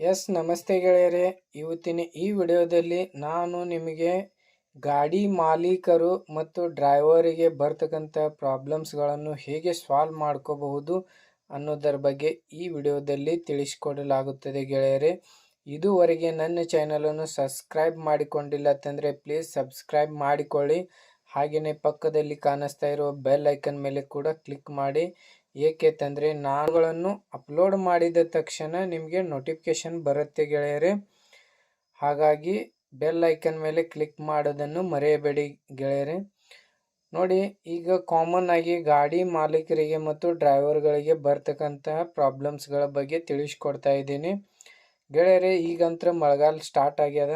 S, ನಮಸ್ತೆ ಗೆಳೆಯರೆ. ಇವತ್ತಿನ ಈ ವಿಡಿಯೋದಲ್ಲಿ ನಾನು ನಿಮಗೆ ಗಾಡಿ ಮಾಲೀಕರು ಮತ್ತು ಡ್ರೈವರಿಗೆ ಬರ್ತಕ್ಕಂಥ ಪ್ರಾಬ್ಲಮ್ಸ್ಗಳನ್ನು ಹೇಗೆ ಸಾಲ್ವ್ ಮಾಡ್ಕೋಬಹುದು ಅನ್ನೋದರ ಬಗ್ಗೆ ಈ ವಿಡಿಯೋದಲ್ಲಿ ತಿಳಿಸಿಕೊಡಲಾಗುತ್ತದೆ ಗೆಳೆಯರೆ. ಇದುವರೆಗೆ ನನ್ನ ಚಾನಲನ್ನು ಸಬ್ಸ್ಕ್ರೈಬ್ ಮಾಡಿಕೊಂಡಿಲ್ಲ ಅಂತಂದರೆ ಪ್ಲೀಸ್ ಸಬ್ಸ್ಕ್ರೈಬ್ ಮಾಡಿಕೊಳ್ಳಿ. ಹಾಗೆಯೇ ಪಕ್ಕದಲ್ಲಿ ಕಾಣಿಸ್ತಾ ಇರೋ ಬೆಲ್ ಐಕನ್ ಮೇಲೆ ಕೂಡ ಕ್ಲಿಕ್ ಮಾಡಿ. ಏಕೆ ತಂದರೆ ನಾವುಗಳನ್ನು ಅಪ್ಲೋಡ್ ಮಾಡಿದ ತಕ್ಷಣ ನಿಮಗೆ ನೋಟಿಫಿಕೇಶನ್ ಬರುತ್ತೆ ಗೆಳೆಯರೆ. ಹಾಗಾಗಿ ಬೆಲ್ ಐಕನ್ ಮೇಲೆ ಕ್ಲಿಕ್ ಮಾಡೋದನ್ನು ಮರೆಯಬೇಡಿ ಗೆಳೆಯರೆ. ನೋಡಿ, ಈಗ ಕಾಮನ್ ಆಗಿ ಗಾಡಿ ಮಾಲೀಕರಿಗೆ ಮತ್ತು ಡ್ರೈವರ್ಗಳಿಗೆ ಬರ್ತಕ್ಕಂತಹ ಪ್ರಾಬ್ಲಮ್ಸ್ಗಳ ಬಗ್ಗೆ ತಿಳಿಸ್ಕೊಡ್ತಾ ಇದ್ದೀನಿ. ಗೆಳೆಯರೆ ಈಗಂತ್ರ ಮಳೆಗಾಲ ಸ್ಟಾರ್ಟ್ ಆಗ್ಯದ.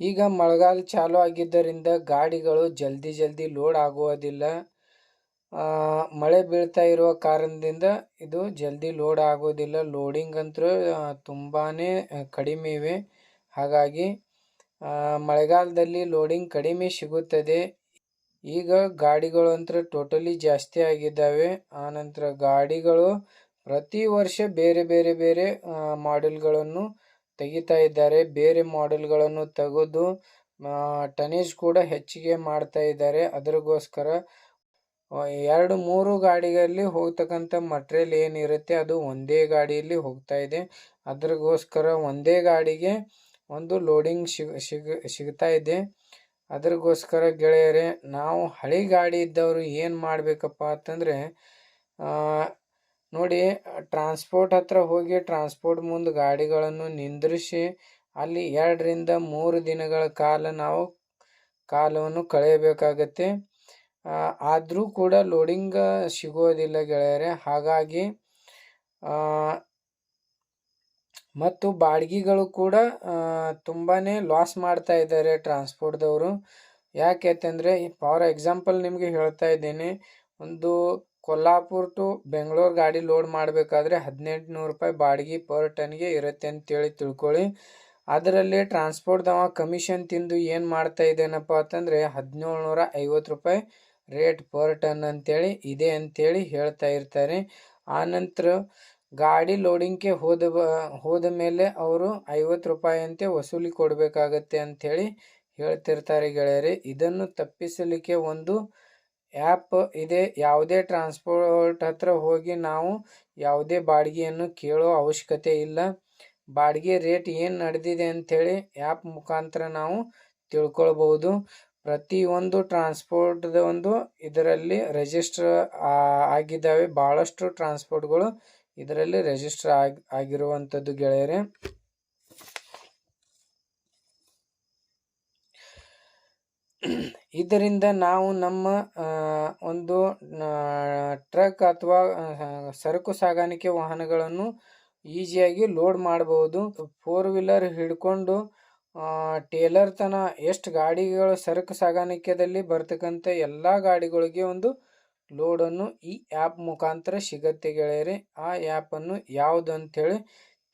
ಈಗ ಮಳೆಗಾಲ ಚಾಲು ಆಗಿದ್ದರಿಂದ ಗಾಡಿಗಳು ಜಲ್ದಿ ಜಲ್ದಿ ಲೋಡ್ ಆಗುವುದಿಲ್ಲ ಮಳೆ ಬೀಳ್ತಾ ಇರುವ ಕಾರಣದಿಂದ ಇದು ಜಲ್ದಿ ಲೋಡ್ ಆಗೋದಿಲ್ಲ. ಲೋಡಿಂಗ್ ಅಂತೂ ತುಂಬಾ ಕಡಿಮೆ ಇವೆ. ಹಾಗಾಗಿ ಮಳೆಗಾಲದಲ್ಲಿ ಲೋಡಿಂಗ್ ಕಡಿಮೆ ಸಿಗುತ್ತದೆ. ಈಗ ಗಾಡಿಗಳು ಅಂತೂ ಟೋಟಲಿ ಜಾಸ್ತಿ ಆಗಿದ್ದಾವೆ. ಆನಂತರ ಗಾಡಿಗಳು ಪ್ರತಿ ವರ್ಷ ಬೇರೆ ಬೇರೆ ಬೇರೆ ಮಾಡೆಲ್ಗಳನ್ನು ತೆಗಿತಾ ಇದ್ದಾರೆ. ಬೇರೆ ಮಾಡೆಲ್ಗಳನ್ನು ತೆಗೆದು ಟನೇಜ್ ಕೂಡ ಹೆಚ್ಚಿಗೆ ಮಾಡ್ತಾ ಇದ್ದಾರೆ. ಅದರಿಗೋಸ್ಕರ ಎರಡು ಮೂರು ಗಾಡಿಗಳಲ್ಲಿ ಹೋಗ್ತಕ್ಕಂಥ ಮಟ್ರಿಯಲ್ ಏನಿರುತ್ತೆ ಅದು ಒಂದೇ ಗಾಡಿಯಲ್ಲಿ ಹೋಗ್ತಾ ಇದೆ. ಅದ್ರಗೋಸ್ಕರ ಒಂದೇ ಗಾಡಿಗೆ ಒಂದು ಲೋಡಿಂಗ್ ಸಿಗ್ ಸಿಗ್ ಸಿಗ್ತಾ ಇದೆ. ಅದ್ರಗೋಸ್ಕರ ಗೆಳೆಯರೆ, ನಾವು ಹಳೆ ಗಾಡಿ ಇದ್ದವರು ಏನು ಮಾಡಬೇಕಪ್ಪ ಅಂತಂದರೆ ನೋಡಿ ಟ್ರಾನ್ಸ್ಪೋರ್ಟ್ ಹತ್ರ ಹೋಗಿ ಟ್ರಾನ್ಸ್ಪೋರ್ಟ್ ಮುಂದೆ ಗಾಡಿಗಳನ್ನು ನಿಂದ್ರಿಸಿ, ಅಲ್ಲಿ ಎರಡರಿಂದ ಮೂರು ದಿನಗಳ ಕಾಲ ನಾವು ಕಾಲವನ್ನು ಕಳೆಯಬೇಕಾಗತ್ತೆ. ಆದರೂ ಕೂಡ ಲೋಡಿಂಗ್ ಸಿಗೋದಿಲ್ಲ ಗೆಳೆಯರೆ. ಹಾಗಾಗಿ ಮತ್ತು ಬಾಡಿಗೆಗಳು ಕೂಡ ತುಂಬಾ ಲಾಸ್ ಮಾಡ್ತಾ ಇದ್ದಾರೆ ಟ್ರಾನ್ಸ್ಪೋರ್ಟ್ದವರು ಯಾಕೆ ಅಂತಂದರೆ ಫಾರ್ ಎಕ್ಸಾಂಪಲ್ ನಿಮಗೆ ಹೇಳ್ತಾ ಇದ್ದೇನೆ, ಒಂದು ಕೊಲ್ಲಾಪುರ್ ಟು ಬೆಂಗಳೂರು ಗಾಡಿ ಲೋಡ್ ಮಾಡಬೇಕಾದ್ರೆ ಹದಿನೆಂಟು ನೂರು ರೂಪಾಯಿ ಬಾಡಿಗೆ ಪರ್ ಟನ್ಗೆ ಇರುತ್ತೆ ಅಂತೇಳಿ ತಿಳ್ಕೊಳ್ಳಿ. ಅದರಲ್ಲಿ ಟ್ರಾನ್ಸ್ಪೋರ್ಟ್ದವ ಕಮಿಷನ್ ತಿಂದು ಏನು ಮಾಡ್ತಾ ಇದ್ದೇನಪ್ಪ ಅಂತಂದರೆ ಹದಿನೇಳು ನೂರ ಐವತ್ತು ರೂಪಾಯಿ ರೇಟ್ ಪರ್ ಟನ್ ಅಂತೇಳಿ ಇದೆ ಅಂತೇಳಿ ಹೇಳ್ತಾ ಇರ್ತಾರೆ. ಆನಂತರ ಗಾಡಿ ಲೋಡಿಂಗ್ಗೆ ಹೋದ ಹೋದ ಮೇಲೆ ಅವರು ಐವತ್ತು ರೂಪಾಯಿ ಅಂತೆ ವಸೂಲಿ ಕೊಡಬೇಕಾಗತ್ತೆ ಅಂಥೇಳಿ ಹೇಳ್ತಿರ್ತಾರೆ ಗೆಳೆಯರೇ. ಇದನ್ನು ತಪ್ಪಿಸಲಿಕ್ಕೆ ಒಂದು ಆ್ಯಪ್ ಇದೆ. ಯಾವುದೇ ಟ್ರಾನ್ಸ್ಪೋರ್ಟ್ ಹತ್ರ ಹೋಗಿ ನಾವು ಯಾವುದೇ ಬಾಡಿಗೆಯನ್ನು ಕೇಳೋ ಅವಶ್ಯಕತೆ ಇಲ್ಲ. ಬಾಡಿಗೆ ರೇಟ್ ಏನು ನಡೆದಿದೆ ಅಂಥೇಳಿ ಆ್ಯಪ್ ಮುಖಾಂತರ ನಾವು ತಿಳ್ಕೊಳ್ಬೋದು ಪ್ರತಿಯೊಂದು ಟ್ರಾನ್ಸ್ಪೋರ್ಟ್ದ ಒಂದು ಇದರಲ್ಲಿ ರಿಜಿಸ್ಟರ್ ಆಗಿದ್ದಾವೆ. ಭಾಳಷ್ಟು ಟ್ರಾನ್ಸ್ಪೋರ್ಟ್ಗಳು ಇದರಲ್ಲಿ ರಿಜಿಸ್ಟರ್ ಆಗಿ, ಆಗಿರುವಂಥದ್ದು ಗೆಳೆಯರೆ. ಇದರಿಂದ ನಾವು ನಮ್ಮ ಒಂದು ಟ್ರಕ್ ಅಥವಾ ಸರಕು ಸಾಗಾಣಿಕೆ ವಾಹನಗಳನ್ನು ಈಸಿಯಾಗಿ ಲೋಡ್ ಮಾಡಬಹುದು. ಫೋರ್ ವೀಲರ್ ಹಿಡ್ಕೊಂಡು ಟೇಲರ್ ತನ ಎಷ್ಟು ಗಾಡಿಗಳು ಸರಕು ಸಾಗಾಣಿಕೆದಲ್ಲಿ ಬರ್ತಕ್ಕಂಥ ಎಲ್ಲ ಗಾಡಿಗಳಿಗೆ ಒಂದು ಲೋಡನ್ನು ಈ ಆ್ಯಪ್ ಮುಖಾಂತರ ಸಿಗತ್ತೆ ಗೆಳೆಯರೆ. ಆ ಆ್ಯಪನ್ನು ಯಾವುದು ಅಂಥೇಳಿ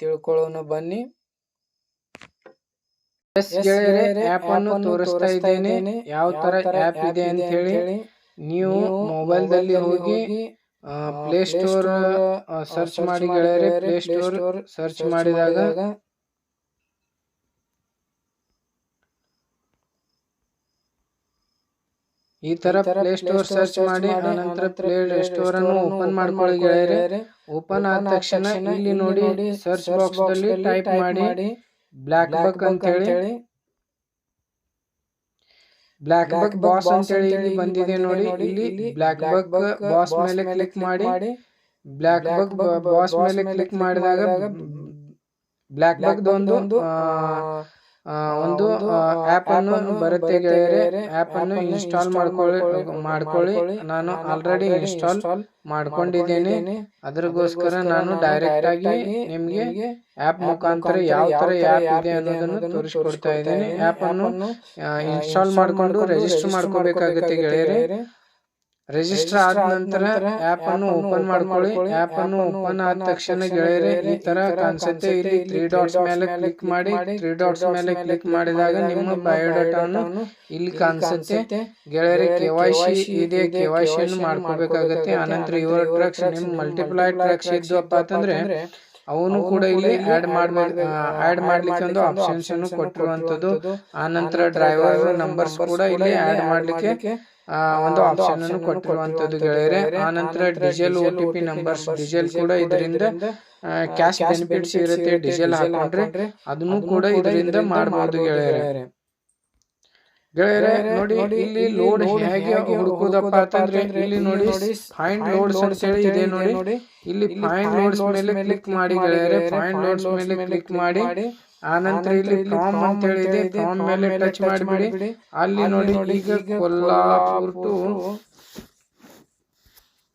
ತಿಳ್ಕೊಳ್ಳೋಣ ಬನ್ನಿ. ಎಸ್ ಗೆಳೆಯರೆ ಆ್ಯಪ್ ಅನ್ನು ತೋರಿಸ್ತಾ ಇದ್ದೇನೆ. ಯಾವ ತರ ಆ್ಯಪ್ ಇದೆ ಅಂತ ಹೇಳಿ ನೀವು ಮೊಬೈಲ್ದಲ್ಲಿ ಹೋಗಿ ಪ್ಲೇ ಸ್ಟೋರ್ ಸರ್ಚ್ ಮಾಡಿ ಗೆಳೆಯರೆ ಪ್ಲೇ ಸ್ಟೋರ್ ಸರ್ಚ್ ಮಾಡಿದಾಗ ಈ ತರ ಪ್ಲೇ ಸ್ಟೋರ್ ಸರ್ಚ್ ಮಾಡಿ ಆನಂತರ ಪ್ಲೇ ಸ್ಟೋರ್ ಅನ್ನು ಓಪನ್ ಮಾಡ್ಕೊಳ್ಳಿ ಗೆಳೆಯರೆ ಓಪನ್ ಆದ ತಕ್ಷಣ ಇಲ್ಲಿ ನೋಡಿ ಸರ್ಚ್ ಬಾಕ್ಸ್ ಅಲ್ಲಿ ಟೈಪ್ ಮಾಡಿ ಬ್ಲಾಕ್ ಬಕ್ ಅಂತ ಹೇಳಿ ಬ್ಲಾಕ್ ಬಕ್ ಬಾಸ್ ಅಂತ ಹೇಳಿ ಇಲ್ಲಿ ಬಂದಿದೆ ನೋಡಿ. ಇಲ್ಲಿ ಬ್ಲಾಕ್ ಬಕ್ ಬಾಸ್ ಮೇಲೆ ಕ್ಲಿಕ್ ಮಾಡಿ. ಬ್ಲಾಕ್ ಬಕ್ ಬಾಸ್ ಮೇಲೆ ಕ್ಲಿಕ್ ಮಾಡಿದಾಗ ಬ್ಲಾಕ್ ಬಕ್ ಒಂದು ಒಂದು ಆ್ಯಪ್ ಅನ್ನು ಬರುತ್ತೆ ಗೆಳೆಯರೆ ಆ್ಯಪ್ ಅನ್ನು ಇನ್ಸ್ಟಾಲ್ ಮಾಡ್ಕೊಳ್ಳಿ ಮಾಡ್ಕೊಳ್ಳಿ ನಾನು ಆಲ್ರೆಡಿ ಇನ್ಸ್ಟಾಲ್ ಮಾಡ್ಕೊಂಡಿದ್ದೇನೆ. ಅದ್ರಗೋಸ್ಕರ ನಾನು ಡೈರೆಕ್ಟ್ ಆಗಿ ನಿಮಗೆ ಆ್ಯಪ್ ಮುಖಾಂತರ ಯಾವ ತರ ಆ್ಯಪ್ ಇದೆ ಅನ್ನೋದನ್ನು ತೋರಿಸ್ಕೊಡ್ತಾ ಇದ್ದೇನೆ. ಆ್ಯಪ್ ಅನ್ನು ಇನ್ಸ್ಟಾಲ್ ಮಾಡ್ಕೊಂಡು ರಿಜಿಸ್ಟರ್ ಮಾಡ್ಕೋಬೇಕಾಗುತ್ತೆ ಗೆಳೆಯರೆ ರಿಜಿಸ್ಟರ್ ಆದ ನಂತರ ಆಪ್ ಅನ್ನು ಓಪನ್ ಮಾಡ್ಕೊಳ್ಳಿ. ಆಪ್ ಅನ್ನು ಓಪನ್ ಆದ ತಕ್ಷಣ ಗೆಳೆಯರೆ ಈ ತರ ಕಾಣಿಸುತ್ತೆ ಇಲ್ಲಿ ತ್ರೀ ಡಾಟ್ಸ್ ಮೇಲೆ ಕ್ಲಿಕ್ ಮಾಡಿ ತ್ರೀ ಡಾಟ್ಸ್ ಮೇಲೆ ಕ್ಲಿಕ್ ಮಾಡಿದಾಗ ನಿಮ್ಮ ಬಯೋಡಾಟಾವನ್ನು ಇಲ್ಲಿ ಕಾಣಿಸುತ್ತೆ. ಗೆಳೆಯರೆ ಕೆ ವೈ ಸಿ ಇದೆ ಕೆ ವೈ ಸಿ ಅನ್ನು ಮಾಡ್ಕೋಬೇಕಾಗತ್ತೆ ಆನಂತರ ಯುವರ್ ಟ್ರಕ್ಸ್ ನಿಮ್ ಮಲ್ಟಿಪ್ಲೈ ಟ್ರಕ್ಸ್ ಇದ್ವಪ್ಪ ಅಂತಂದ್ರೆ ಅವನು ಕೂಡ ಇಲ್ಲಿ ಆಡ್ ಮಾಡ್ ಆಡ್ ಮಾಡ್ಲಿಕ್ಕೆ ಒಂದು ಆಪ್ಷನ್ಸ್ ಅನ್ನು ಕೊಟ್ಟಿರುವಂತದ್ದು ಆನಂತರ ಡ್ರೈವರ್ ನಂಬರ್ಸ್ ಕೂಡ ಇಲ್ಲಿ ಆಡ್ ಮಾಡ್ಲಿಕ್ಕೆ ಒಂದು ಆಪ್ಷನ್ ಅನ್ನು ಕೊಟ್ಟಿರುವಂತದ್ದು ಗೆಳೆಯರೆ. ಆನಂತರ diesel O T P numbers diesel ಕೂಡ ಇದರಿಂದ ಕ್ಯಾಶ್ ಬೆನಿಫಿಟ್ಸ್ ಇರುತ್ತೆ ಡೀಸೆಲ್ ಹಾಕೊಂಡ್ರೆ ಅದನ್ನು ಕೂಡ ಇದರಿಂದ ಮಾಡಬಹುದು ಗೆಳೆಯರೆ. ಗೆಳೆಯರೆ ನೋಡಿ ಇಲ್ಲಿ ಲೋಡ್ ಹೇಗೆ ಹುಡುಕೋದಪ್ಪ ಅಂತಂದ್ರೆ ಇಲ್ಲಿ ನೋಡಿ ಫೈಂಡ್ ಲೋಡ್ಸ್ ಅಂತ ಹೇಳಿ ಇದೆ ನೋಡಿ. ಇಲ್ಲಿ ಫೈಂಡ್ ಲೋಡ್ಸ್ ಮೇಲೆ ಕ್ಲಿಕ್ ಮಾಡಿ ಗೆಳೆಯರೆ ಫೈಂಡ್ ಲೋಡ್ಸ್ ಮೇಲೆ ಕ್ಲಿಕ್ ಮಾಡಿ. ಆನಂತರ ಇಲ್ಲಿ ಫಾರ್ಮ್ ಅಂತ ಹೇಳಿದೆ ಫ್ರಾಮ್ ಮೇಲೆ ಟಚ್ ಮಾಡಿಬಿಡಿ. ಅಲ್ಲಿ ನೋಡಿ ಈಗ ಕೊಲ್ಲಾಪುರ್ ಟು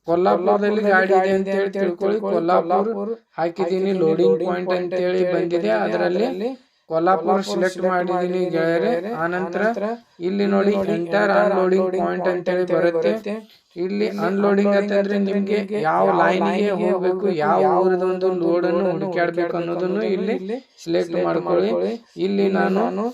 ಕೊಲ್ಲಾಪುರದಲ್ಲಿ ಗಾಡಿ ಇದೆ ಅಂತ ಹೇಳಿ ತಿಳ್ಕೊಳ್ಳಿ ಕೊಲ್ಲಾಪುರ್ ಹಾಕಿದೀನಿ ಲೋಡಿಂಗ್ ಪಾಯಿಂಟ್ ಅಂತ ಹೇಳಿ ಬಂದಿದೆ ಅದರಲ್ಲಿ. ಕೊಲ್ಲಾಪುರ ಸೆಲೆಕ್ಟ್ ಮಾಡಿದೀನಿ ಗೆಳೆಯರೆ. ಆನಂತರ ಇಲ್ಲಿ ನೋಡಿ ಎಂಟರ್ ಅನ್ಲೋಡಿಂಗ್ ಪಾಯಿಂಟ್ ಅಂತ ಹೇಳಿ ಬರುತ್ತೆ. ಇಲ್ಲಿ ಅನ್ಲೋಡಿಂಗ್ ಅಂತಂದ್ರೆ ನಿಮ್ಗೆ ಯಾವ ಲೈನ್ಗೆ ಹೋಗ್ಬೇಕು ಯಾವ ಊರದ ಒಂದು ಲೋಡ್ ಅನ್ನು ಹುಡುಕಾಡ್ಬೇಕು ಅನ್ನೋದನ್ನು ಇಲ್ಲಿ ಸೆಲೆಕ್ಟ್ ಮಾಡ್ಕೊಳ್ಳಿ. ಇಲ್ಲಿ ನಾನು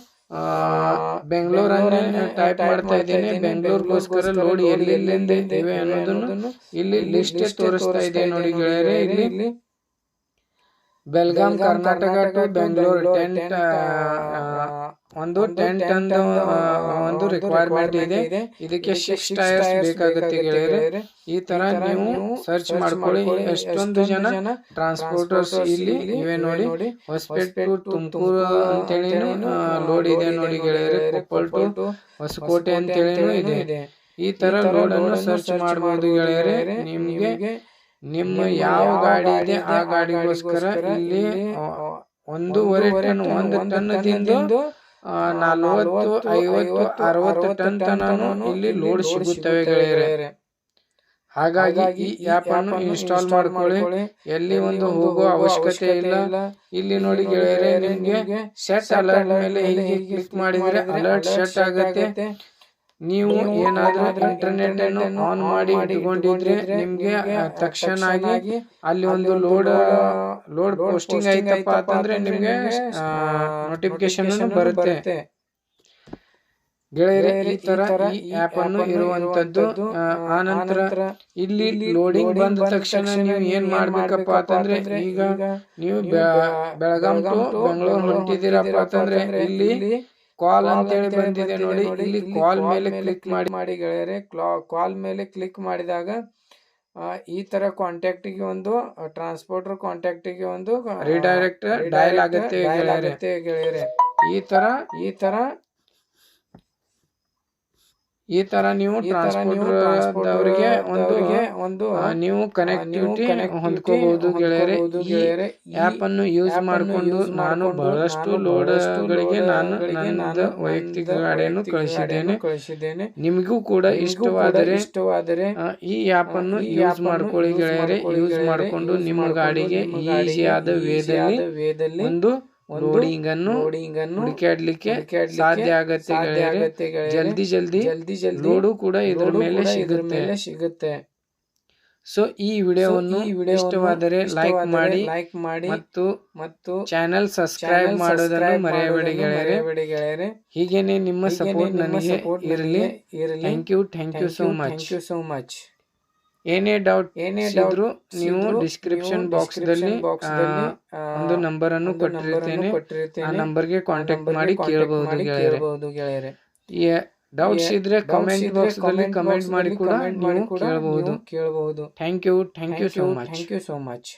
ಬೆಂಗಳೂರನ್ನೇ ಟೈಪ್ ಮಾಡ್ತಾ ಇದ್ದೇನೆ. ಬೆಂಗಳೂರಿಗೋಸ್ಕರ ಲೋಡ್ ಎಲ್ಲೆಲ್ಲಿಂದ ಇವೆ ಅನ್ನೋದನ್ನು ಇಲ್ಲಿ ಲಿಸ್ಟ್ ತೋರಿಸ್ತಾ ಇದೆ ನೋಡಿ ಗೆಳೆಯರೆ. ಇಲ್ಲಿ ಬೆಲ್ಗಾಂ ಕರ್ನಾಟಕ ಟು ಬೆಂಗಳೂರು ಟೆಂಟ್ ಒಂದು ಟೆಂಟ್ ಅಂತ ಒಂದು ರಿಕ್ವೈರ್ಮೆಂಟ್ ಇದೆ. ಇದಕ್ಕೆ ಸಿಕ್ಸ್ ಟೈರ್ಸ್ ಬೇಕಾಗುತ್ತೆ ಗೆಳೆಯರೆ ಈ ತರ ನೀವು ಸರ್ಚ್ ಮಾಡ್ಕೊಳ್ಳಿ. ಎಷ್ಟೊಂದು ಜನ ಟ್ರಾನ್ಸ್ಪೋರ್ಟರ್ಸ್ ಇಲ್ಲಿ ಇವೆ ನೋಡಿ. ಹೊಸಪೇಟೆ ಟು ತುಮಕೂರು ಅಂತೇಳಿ ಲೋಡ್ ಇದೆ ನೋಡಿ ಗೆಳೆಯರೆ ಕೊಪ್ಪಳ ಟು ಹೊಸಕೋಟೆ ಅಂತೇಳಿ ಇದೆ. ಈ ತರ ಲೋಡ್ ಅನ್ನು ಸರ್ಚ್ ಮಾಡಬಹುದು ಗೆಳೆಯರೆ ನಿಮ್ಗೆ ನಿಮ್ಮ ಯಾವ ಗಾಡಿ ಇದೆ ಆ ಗಾಡಿಗೋಸ್ಕರ ಇಲ್ಲಿ ಒಂದೂವರೆ ಟನ್ ಒಂದು ತಿಂದು ನಲವತ್ತು ಐವತ್ತು ಅರವತ್ತು ಟನ್ ತನಕ ಇಲ್ಲಿ ಲೋಡ್ ಸಿಗುತ್ತವೆ ಗೆಳೆಯರೆ. ಹಾಗಾಗಿ ಈ ಆಪ್ ಅನ್ನು ಇನ್ಸ್ಟಾಲ್ ಮಾಡ್ಕೊಳ್ಳಿ. ಎಲ್ಲಿ ಒಂದು ಹೋಗೋ ಅವಶ್ಯಕತೆ ಇಲ್ಲ. ಇಲ್ಲಿ. ನೋಡಿ ಗೆಳೆಯರೆ ನಿಮಗೆ ಸೆಟ್ ಅಲರ್ಟ್ ಮೇಲೆ ಹೀಗೆ ಕ್ಲಿಕ್ ಮಾಡಿದ್ರೆ ಅಲರ್ಟ್ ಸೆಟ್ ಆಗುತ್ತೆ. ನೀವು ಏನಾದ್ರೂ ಇಂಟರ್ನೆಟ್ ಅನ್ನು ಆನ್ ಮಾಡಿ ಇಟ್ಕೊಂಡಿದ್ರೆ ನಿಮ್ಗೆ ತಕ್ಷಣ ಆಗಿ ಅಲ್ಲಿ ಒಂದು ಲೋಡ್ ಲೋಡ್ ಪೋಸ್ಟಿಂಗ್ ಆಯ್ತಪ್ಪ ಅಂತಂದ್ರೆ ನಿಮ್ಗೆ ನೋಟಿಫಿಕೇಶನ್ ಬರುತ್ತೆ. ಗೆಳೆಯರೆ ಈ ತರ ಈ ಆಪ್ ಅನ್ನು ಇರುವಂತದ್ದು ಆ, ಆನಂತರ ಇಲ್ಲಿ ಲೋಡಿಂಗ್ ಬಂದ ತಕ್ಷಣ ನೀವು ಏನ್ ಮಾಡ್ಬೇಕಪ್ಪ ಅಂತಂದ್ರೆ ಈಗ ನೀವು ಬೆಳಗಾಂ ಟು ಬೆಂಗಳೂರು ಹೊಂಟಿದ್ದೀರಪ್ಪ ಅಂತಂದ್ರೆ ಇಲ್ಲಿ ಕಾಲ್ ಅಂತೇಳಿ ಬಂದಿದೆ ನೋಡಿ ಇಲ್ಲಿ ಕಾಲ್ ಮೇಲೆ ಕ್ಲಿಕ್ ಮಾಡಿ ಮಾಡಿ ಗೆಳೆಯರೆ ಕಾಲ್ ಮೇಲೆ ಕ್ಲಿಕ್ ಮಾಡಿದಾಗ ಈ ತರ ಕಾಂಟ್ಯಾಕ್ಟ್ಗೆ ಒಂದು ಟ್ರಾನ್ಸ್ಪೋರ್ಟರ್ ಕಾಂಟ್ಯಾಕ್ಟ್ಗೆ ಒಂದು ರಿಡೈರೆಕ್ಟ್ ಡಯಲ್ ಆಗುತ್ತೆ ಗೆಳೆಯರೆ. ಈ ತರ ಈ ತರ ಈ ತರ ನೀವು ಅವರಿಗೆ ಒಂದು ಒಂದು ನೀವು ಕನೆಕ್ಟಿವಿಟಿ ಹೊಂದ್ಕೋಬಹುದು ಗೆಳೆಯರೆ. ಆಪ್ ಅನ್ನು ಯೂಸ್ ಮಾಡಿಕೊಂಡು ನಾನು ಬಹಳಷ್ಟು ಲೋಡ್ಗಳಿಗೆ ನಾನು ನನ್ನ ವೈಯಕ್ತಿಕ ಗಾಡಿಯನ್ನು ಕಳಿಸಿದ್ದೇನೆ. ಕಳಿಸಿದ್ದೇನೆ. ನಿಮಗೂ ಕೂಡ ಇಷ್ಟವಾದರೆ ಇಷ್ಟವಾದರೆ ಈ ಆಪ್ ಅನ್ನು ಯೂಸ್ ಮಾಡ್ಕೊಳ್ಳಿ ಗೆಳೆಯರೆ. ಯೂಸ್ ಮಾಡಿಕೊಂಡು ನಿಮ್ಮ ಗಾಡಿಗೆ ಈಸಿಯಾದ ವೇದಲ್ಲಿ ವೇದಲ್ಲಿ ಒಂದು ಲೋಡಿಂಗ್ ಅನ್ನು ಲೋಡಿಂಗ್ ಅನ್ನು ಹುಡುಕಾಡ್ಲಿಕ್ಕೆ ಸಾಧ್ಯ ಆಗತ್ತೆ ಜಲ್ದಿ ಜಲ್ದಿ. ಜಲ್ದಿ ಜಲ್ದಿ. ಲೋಡು ಕೂಡ ಇದ್ರ ಮೇಲೆ ಸಿಗುತ್ತೆ. ಸಿಗುತ್ತೆ. ಸೊ ಈ ವಿಡಿಯೋವನ್ನು ಇಷ್ಟವಾದರೆ ಲೈಕ್ ಮಾಡಿ ಲೈಕ್ ಮಾಡಿ ಮತ್ತು ಮತ್ತು ಚಾನೆಲ್ ಸಬ್ಸ್ಕ್ರೈಬ್ ಮಾಡೋದನ್ನು ಮರೆಯಬೇಡಿ ಗೆಳೆಯರೆ. ಹೀಗೇನೆ ನಿಮ್ಮ ಸಪೋರ್ಟ್ ನನಗೆ ಇರಲಿ. ಇರಲಿ. Thank you thank you so much thank you so much ಏನೇ ಡೌಟ್ ಏನೇ ಡೌಟ್ ನೀವು ಡಿಸ್ಕ್ರಿಪ್ಷನ್ ಬಾಕ್ಸ್ ದಲ್ಲಿ ಒಂದು ನಂಬರ್ ಅನ್ನು ಕೊಟ್ಟಿರುತ್ತೇನೆ. ಆ ನಂಬರ್ಗೆ ಕಾಂಟ್ಯಾಕ್ಟ್ ಮಾಡಿ ಕೇಳಬಹುದು ಗೆಳೆಯರೆ. ಡೌಟ್ಸ್ ಇದ್ರೆ ಕಮೆಂಟ್ ಬಾಕ್ಸ್ ದಲ್ಲಿ ಕಮೆಂಟ್ ಮಾಡಿ ಕೂಡ ನೀವು ಕೇಳಬಹುದು ಕೇಳಬಹುದು thank you thank you so much thank you so much